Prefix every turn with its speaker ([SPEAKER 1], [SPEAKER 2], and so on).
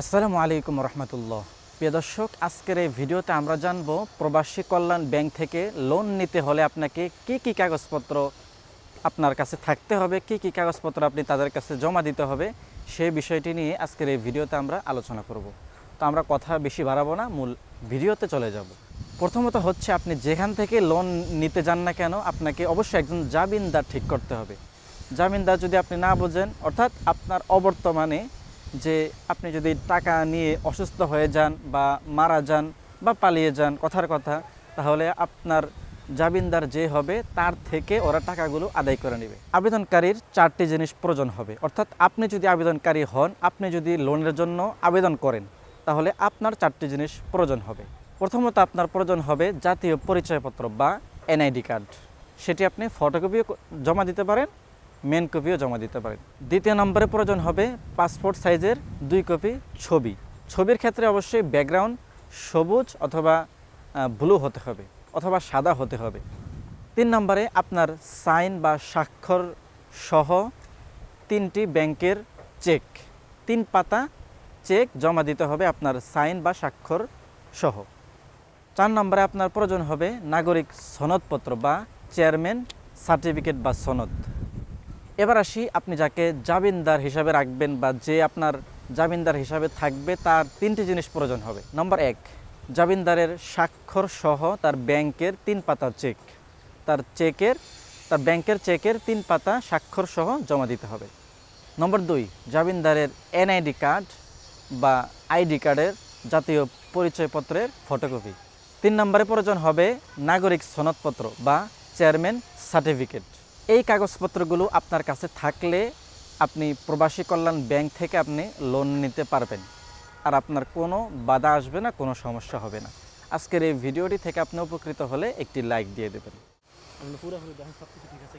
[SPEAKER 1] আসসালামু আলাইকুম রহমতুল্লাহ। প্রিয় দর্শক, আজকের এই ভিডিওতে আমরা জানব প্রবাসী কল্যাণ ব্যাংক থেকে লোন নিতে হলে আপনাকে কি কি কাগজপত্র আপনার কাছে থাকতে হবে, কি কি কাগজপত্র আপনি তাদের কাছে জমা দিতে হবে সেই বিষয়টি নিয়ে আজকের এই ভিডিওতে আমরা আলোচনা করব। তো আমরা কথা বেশি বাড়াবো না, মূল ভিডিওতে চলে যাব। প্রথমত হচ্ছে, আপনি যেখান থেকে লোন নিতে যান না কেন, আপনাকে অবশ্যই একজন জামিনদার ঠিক করতে হবে। জামিনদার যদি আপনি না বোঝেন, অর্থাৎ আপনার অবর্তমানে যে আপনি যদি টাকা নিয়ে অসুস্থ হয়ে যান বা মারা যান বা পালিয়ে যান, কথার কথা, তাহলে আপনার জামিনদার যে হবে, তার থেকে ওরা টাকাগুলো আদায় করে নেবে। আবেদনকারীর চারটি জিনিস প্রয়োজন হবে। অর্থাৎ আপনি যদি আবেদনকারী হন, আপনি যদি লোনের জন্য আবেদন করেন, তাহলে আপনার চারটি জিনিস প্রয়োজন হবে। প্রথমত আপনার প্রয়োজন হবে জাতীয় পরিচয়পত্র বা এনআইডি কার্ড। সেটি আপনি ফটোকপিও জমা দিতে পারেন মেন কপিও জমা দিতে পারেন দ্বিতীয় নম্বরে প্রয়োজন হবে পাসপোর্ট সাইজের দুই কপি ছবি। ছবির ক্ষেত্রে অবশ্যই ব্যাকগ্রাউন্ড সবুজ অথবা ব্লু হতে হবে অথবা সাদা হতে হবে। তিন নম্বরে আপনার সাইন বা স্বাক্ষর সহ তিনটি ব্যাংকের চেক তিন পাতা চেক জমা দিতে হবে আপনার সাইন বা স্বাক্ষর সহ। চার নম্বরে আপনার প্রয়োজন হবে নাগরিক সনদপত্র বা চেয়ারম্যান সার্টিফিকেট বা সনদ। এবার আসি আপনি যাকে জামিনদার হিসাবে রাখবেন বা যে আপনার জামিনদার হিসাবে থাকবে, তার তিনটি জিনিস প্রয়োজন হবে। নম্বর এক, জামিনদারের স্বাক্ষর সহ তার ব্যাংকের তিন পাতা চেক। তার চেকের, তার ব্যাংকের চেকের তিন পাতা স্বাক্ষর সহ জমা দিতে হবে। নম্বর দুই, জামিনদারের এনআইডি কার্ড বা আইডি কার্ডের জাতীয় পরিচয়পত্রের ফটোকপি তিন নম্বরে প্রয়োজন হবে নাগরিক সনদপত্র বা চেয়ারম্যান সার্টিফিকেট এই কাগজপত্রগুলো আপনার কাছে থাকলে আপনি প্রবাসী কল্যাণ ব্যাংক থেকে আপনি লোন নিতে পারবেন। আর আপনার কোনো বাধা আসবে না, কোনো সমস্যা হবে না। আজকের এই ভিডিওটি থেকে আপনি উপকৃত হলে একটি লাইক দিয়ে দেবেন।
[SPEAKER 2] পুরো ঠিক আছে